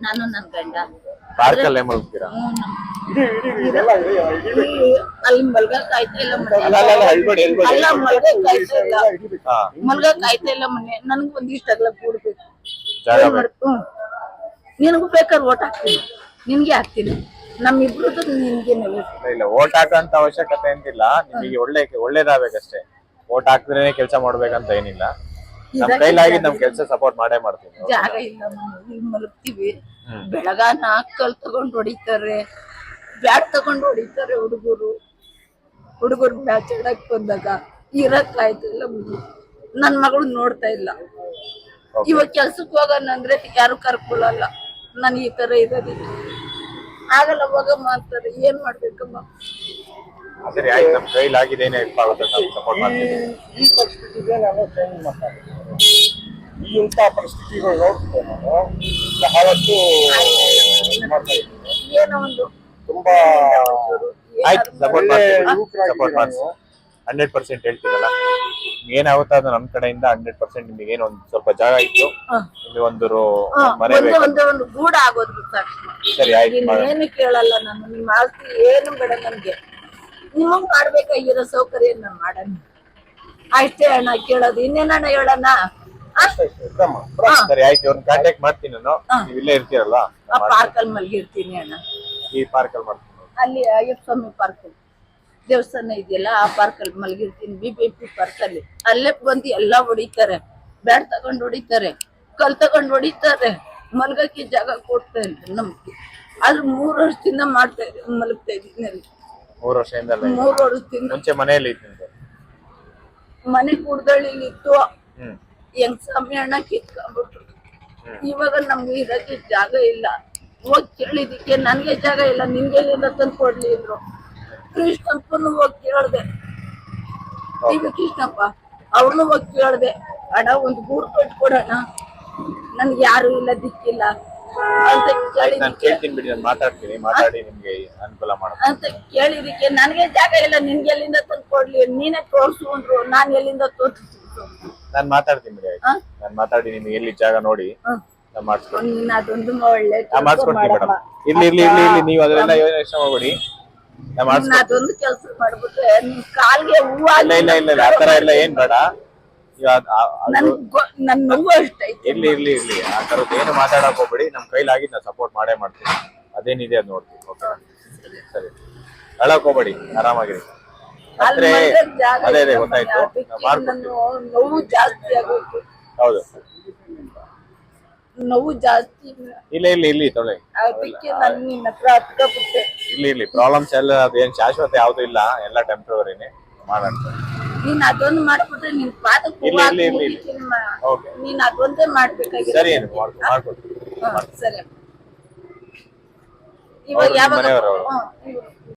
ನಾನು ನನ್ ಗಂಡ. ಪಾರ್ಕಲ್ಲೇ ಮಲಗ್ತೀರಾ ಅಲ್ಲಿ ಮಲ್ಗಕ್ ಆಯ್ತಾ ಇಲ್ಲ ಮನೆ. ಅಲ್ಲ ಅಲ್ಲ ಅಲ್ಲ ಹೇಳ್ಬೇಡಿ ಹೇಳ್ಬೇಡಿ. ಅಲ್ಲ ಮಲ್ಗಕ್ ಆಯ್ತಾ ಇಲ್ಲ. ಹಿಡಿಬೇಕು ಹಾ. ಮಲ್ಗಕ್ ಆಯ್ತಾ ಇಲ್ಲ ಮನೆ. ನನ್ಗ್ ಒಂದಿಷ್ಟ ಅಗಲ ಕೂಡ್ಬೇಕು. ಜಾಗ ಹ್ಮ್. ನಿನಗೂ ಬೇಕಾದ್ರೆ ಓಟ್ ಹಾಕ್ತೀನಿ. ನಿನ್ಗೆ ಹಾಕ್ತೀನಿ. ನಮ್ಮಿಬ್ರದ್ದು ನಿನ್ಗೆ ನೀವು ಇಲ್ಲ, ಇಲ್ಲ ಓಟ್ ಹಾಕಂತ ಅವಶ್ಯಕತೆ ಏನಿಲ್ಲ ನಿಮಗೆ ಒಳ್ಳೆ ಒಳ್ಳೇದಾಗಬೇಕಷ್ಟೇ. ಓಟ್ ಹಾಕಿದ್ರೇನೆ ಕೆಲಸ ಮಾಡ್ಬೇಕಂತ ಏನಿಲ್ಲ. ನಮ್ ಕೈಲಾಗಿ ನಮ್ ಕೆಲಸ ಸಪೋರ್ಟ್ ಮಾಡೇ ಮಾಡ್ತೀವಿ ಜಾಗ ಇಲ್ಲ ಮನೆ ಇಲ್ಲಿ ಮಲಗ್ತೀವಿ. ಬೆಳಗ ಬೆಳಗಾನ ಕಲ್ ತಗೊಂಡ್ ಹೊಡಿತಾರೆ ಬ್ಯಾಟ್ ತಗೊಂಡ್ ಹೊಡಿತಾರೆ ಹುಡುಗರು. ಹುಡುಗರು ಮ್ಯಾಚ್ ಆಡಕ್ ಬಂದಾಗ ಇರಕ್ ಆಯ್ತಿಲ್ಲ ನನ್ ಮಗಳು ನೋಡ್ತಾ ಇಲ್ಲ. ಇವಾಗ ಕೆಲ್ಸಕ್ ಹೋಗೋಣ ಅಂದ್ರೆ ಯಾರು ಕರ್ಕೊಳಲ್ಲ. ನನ್ ಈ ತರ ಇರೋದಿಲ್ಲ ಆಗಲ್ಲ ಅವಾಗ ಮಾಡ್ತಾರೆ. ಏನ್ ಮಾಡ್ಬೇಕಮ್ಮ? ಸರಿ ಆಯ್ತು ನಮ್ ಕೈಲಾಗಿದೆ ಸಪೋರ್ಟ್ ಮಾಡ್ತೀವಿ ಈ ಇಂಥ ಪರಿಸ್ಥಿತಿಗಳು ನೋಡ್ತಿದ್ದೆ ನಾನು ಬಹಳಷ್ಟು ಮಾಡ್ತಾ ಇದ್ದೀನಿ. ಒಂದು. ತುಂಬಾ ಆಯ್ತು ಸಪೋರ್ಟ್ ಮಾಡ್ತೀವಿ ಸಪೋರ್ಟ್ ಮಾಡ್ತೀವಿ. ಹಂಡ್ರೆಡ್ ಪರ್ಸೆಂಟ್ ಹೇಳ್ತೀರಲ್ಲ ಏನಾಗುತ್ತೆ ಅದು ನಮ್ ಕಡೆಯಿಂದ ಹಂಡ್ರೆಡ್ ಪರ್ಸೆಂಟ್ ನಿಮಗೆ ಏನೋ ಒಂದ್ ಸ್ವಲ್ಪ ಜಾಗ ಇತ್ತು. ಇಲ್ಲಿ ನಿಮಗೆ ಒಂದು ಮನೆ ಬೇಕು. ಒಂದೇ ಒಂದು ಗೂಡ ಆಗೋದು ಸರಿ. ಆಯ್ತು ಏನು ಕೇಳಲ್ಲ ನಾನು ನಿಮ್ಮ ಆಸ್ತಿ ಏನು ಬೇಡ ನನ್ಗೆ. ನಿಮಗ್ ಮಾಡ್ಬೇಕಾಗಿರೋ ಸೌಕರ್ಯ ನಾನು ಮಾಡೋಣ. ಅಷ್ಟೇ ಅಣ್ಣ ಕೇಳೋದು. ಇನ್ನೇನಣ್ಣ ಇದ್ದಮ್ಮ. ಸರಿ ಆಯ್ತು ಇವ್ರನ್ನ ಕಾಂಟ್ಯಾಕ್ಟ್ ಮಾಡ್ತೀನಿ ನಾನು. ನೀವು ಇಲ್ಲೇ ಇರ್ತೀರಲ್ಲ? ಆ ಪಾರ್ಕಲ್ಲಿ ಮಲಗಿರ್ತೀನಿ ಅಣ್ಣ. ಈ ಪಾರ್ಕ್ ಅಲ್ಲಿ ಮಾಡ್ತೀನಿ. ಅಲ್ಲಿ ಅಯ್ಯಪ್ಪ ಸ್ವಾಮಿ ಪಾರ್ಕ್ ದೇವಸ್ಥಾನ ಇದೆಯಲ್ಲ ಆ ಪಾರ್ಕಲ್ಲಿ ಮಲಗಿರ್ತೀನಿ ಬಿ ಬಿ ಪಿ ಪಾರ್ಕಲ್ಲಿ ಅಲ್ಲೇ. ಬಂದು ಎಲ್ಲಾ ಹೊಡಿತಾರೆ. ಬ್ಯಾಟ್ ತಗೊಂಡ್ ಹೊಡಿತಾರೆ. ಕಲ್ ತಗೊಂಡ್ ಹೊಡಿತಾರೆ. ಮಲ್ಗಕ್ಕೆ ಜಾಗ ಕೊಡ್ತಾ ಇಲ್ಲ ನಮ್ಗೆ. ಆದ್ರೆ ಮೂರು ವರ್ಷದಿಂದ ಮಾಡ್ತಾ ಇದ್ದೀನಿ ಮಲಗ್ತಾ ಇದ್ದೀನಿ ಅಲ್ಲಿ. ಮೂರು ವರ್ಷದಿಂದ ಅಲ್ಲ ಇದು. ಮೂರು ವರ್ಷದಿಂದ. ಮುಂಚೆ ಮನೆಯಲ್ಲಿ ನಿಮ್ದು. ಮನೆ ಕುಡ್ದಳ್ಳಿಲಿ ಇತ್ತು ಹ್ಮ್. ಹೆಂಗ್ ಸ್ವಾಮಿ ಅಣ್ಣ ಕಿತ್ಕೊಂಡ್ಬಿಟ್ರು. ಇವಾಗ ನಮ್ಗೆ ಇರಕ್ಕೆ ಜಾಗ ಇಲ್ಲ. ಹೋಗಿ ಕೇಳಿದಕ್ಕೆ ನನಗೆ ಜಾಗ ಇಲ್ಲ ನಿಮ್ಗೆ ಎಲ್ಲಿಂದ ತಂದು ಕೊಡ್ಲಿ ಇದ್ರು ಕೃಷ್ಣಪ್ಪನು ಹೋಗಿ ಕೇಳ್ದೆ. ಈಗ ಕೃಷ್ಣಪ್ಪ ಅವ್ರನ್ನು ಹೋಗಿ ಕೇಳ್ದೆ. ಅಣ್ಣ ಒಂದು ಗೂಡು ಕಟ್ಕೊಡೋಣ ನನ್ಗೆ ಯಾರು ಇಲ್ಲ ದಿಕ್ಕಿಲ್ಲ ಅಂತ ಕೇಳಿದಕ್ಕೆ. ಮಾತಾಡ್ತೀನಿ ಮಾತಾಡಿ ನಿಮ್ಗೆ ಅನುಕೂಲ ಮಾಡೋಣ ಅಂತ ಕೇಳಿದಕ್ಕೆ ನನಗೆ ಜಾಗ ಇಲ್ಲ ನಿನ್ಗೆ ಎಲ್ಲಿಂದ ತಂದು ಕೊಡ್ಲಿ ನೀನೇ ತೋರ್ಸು ಅಂದ್ರು. ನಾನ್ ಎಲ್ಲಿಂದ ತೋರಿಸ್ತು ನಾನು ಮಾತಾಡ್ತೀನಿ ಬಿಡಿ ಆಯ್ತು? ಹಾ? ನಾನು ಮಾತಾಡಿ ನಿಮ್ಗೆ ಎಲ್ಲಿ ಜಾಗ ನೋಡಿ ಹ್ಮ್. ನಾನು ಮಾಡಿಸ್ಕೊಡ್ತೀನಿ. ನೀನ್ ಅದೊಂದು ಒಳ್ಳೆ ನಾ ಮಾಡಿಸ್ಕೊಡ್ತೀನಿ ಮೇಡಮ್. ಇರ್ಲಿ ಇರ್ಲಿ ಇರ್ಲಿ ಇರ್ಲಿ ನೀವು ಅದೆಲ್ಲ ಯೋಚನೆ ನಾ ನೀನ್ ಮಾಡಿಸ್ಕೊಡ್ತೀನಿ. ಅದೊಂದು ಕೆಲಸ ಮಾಡ್ಬಿಟ್ರೆ ನಿನ್ ಕಾಲ್ಗೆ ಹೂವ ಇಲ್ಲ ಇಲ್ಲ ಇಲ್ಲ ಇಲ್ಲ ಆತರ ಎಲ್ಲ ಏನ್ ಬೇಡ. ಈಗ ಅದ್- ಆ- ಅದು ನನ್ ಗೊ- ನನ್ ನೋವು ಅಷ್ಟೈತೆ ಇರ್ಲಿ ಇರ್ಲಿ ಇರ್ಲಿ. ಆ ತರದ್ ಏನು ಮಾತಾಡಕ್ ಹೋಗ್ಬೇಡಿ. ನಮ್ ಕೈಲಾಗಿ ನಾವು ಸಪೋರ್ಟ್ ಮಾಡೇ ಮಾಡ್ತೀನಿ. ಅದೇನಿದೆ ಅದ್ ನೋಡ್ತೀವಿ ಓಕೆ ಸರಿ. ಹೇಳಕ್ ಹೋಗ್ಬೇಡಿ. ಆರಾಮಾಗಿರಿ. ಅಂದ್ರೆ ಅದೇ ಅದೇ ಗೊತ್ತಾಯ್ತು. ನಾವು ಜಾಸ್ತಿ ಆಗೋಯ್ತು. ಹೌದು. ನೋವು ಜಾಸ್ತಿ ಇಲ್ಲ. ಇಲ್ಲ ಇಲ್ಲಿ ತೊಳೆ. ಅದಕ್ಕೆ ನಾನು ನಿನ್ನ ಹತ್ರ ಹತ್ಕೊಬಿಟ್ಟೆ ಇಲ್ಲಿ ಇಲ್ಲಿ ಪ್ರಾಬ್ಲಮ್ಸ್ ಎಲ್ಲ ಅದೇನ್ ಶಾಶ್ವತ ಯಾವ್ದು ಇಲ್ಲ. ಎಲ್ಲ ಟೆಂಪ್ರವರಿನೇ ಮಾಡೋಣ. ನೀನ್ ಅದೊಂದು ಮಾಡ್ಬಿಟ್ರೆ ನಿನ್ ಪಾದಕ್ಕೆ ಇಲ್ಲ, ಇಲ್ಲ, ಇಲ್ಲ, ಇಲ್ಲ. ಓಕೆ ನೀನ್ ಅದೊಂದೇ ಮಾಡಬೇಕಾಗಿದೆ ಸರಿ ಏನು ಮಾಡ್ಕೊಡ್ತೀವಿ ಸರಿ. ಇವಾಗ ಯಾವಾಗ ಮನೆಯವರು?